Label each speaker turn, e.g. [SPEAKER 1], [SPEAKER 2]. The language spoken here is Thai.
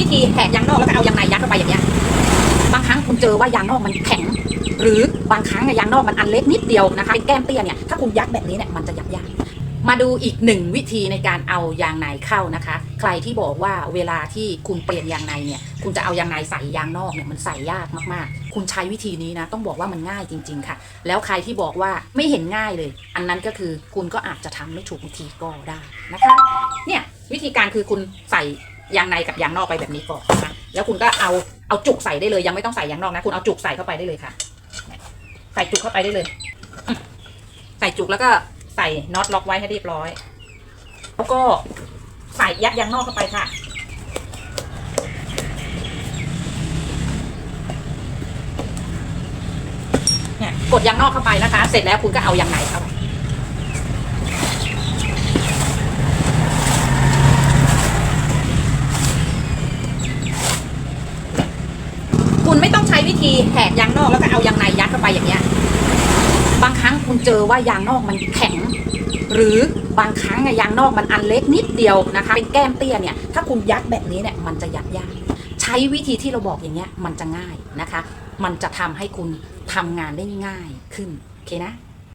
[SPEAKER 1] วิธีแหกยางนอกแล้วก็เอายางในยัดเข้าไปอย่างเงี้ย บางครั้งคุณเจอว่ายางนอกมันแข็ง หรือบางครั้งยางนอกมันอันเล็กนิดเดียวนะคะเป็นแก้มเตี้ยเนี่ยถ้าคุณยัดแบบนี้เนี่ยมันจะยัดยากมาดูอีกหนึ่งวิธีในการเอายางในเข้านะคะ ใครที่บอกว่าเวลาที่คุณเปลี่ยนยางในเนี่ย คุณจะเอายางในใส่ยางนอกเนี่ยมันใส่ยากมากๆ คุณใช้วิธีนี้นะ ต้องบอกว่ามันง่ายจริง ๆ ค่ะ แล้วใครที่บอกว่าไม่เห็นง่ายเลย อันนั้นก็คือคุณก็อาจจะทำไม่ถูกวิธีก็ได้นะคะ เนี่ยวิธีการคือคุณใส่ ยางในกับยางนอกไปแบบนี้ก่อนนะคะแล้วคุณก็เอาเอาจุกใส่ได้เลยยังไม่ต้องใส่ยางนอกนะคุณเอาจุกใส่เข้าไปได้เลยค่ะ ใส่จุกเข้าไปได้เลย ใส่จุกแล้วก็ใส่น็อตล็อกไว้ให้เรียบร้อย แล้วก็ใส่ยัดยางนอกเข้าไปค่ะเนี่ยกดยางนอกเข้าไปนะคะ เสร็จแล้วคุณก็เอายางในเข้าไป คุณไม่ต้องใช้วิธีแหกยางนอกแล้วก็เอายางในยัดเข้าไปอย่างเงี้ย บางครั้งคุณเจอว่ายางนอกมันแข็ง หรือบางครั้งอะยางนอกมันอันเล็กนิดเดียวนะคะ เป็นแก้มเตี้ยเนี่ย ถ้าคุณยัดแบบนี้เนี่ยมันจะยัดยาก ใช้วิธีที่เราบอกอย่างเงี้ยมันจะง่ายนะคะ มันจะทำให้คุณทำงานได้ง่ายขึ้น โอเคนะ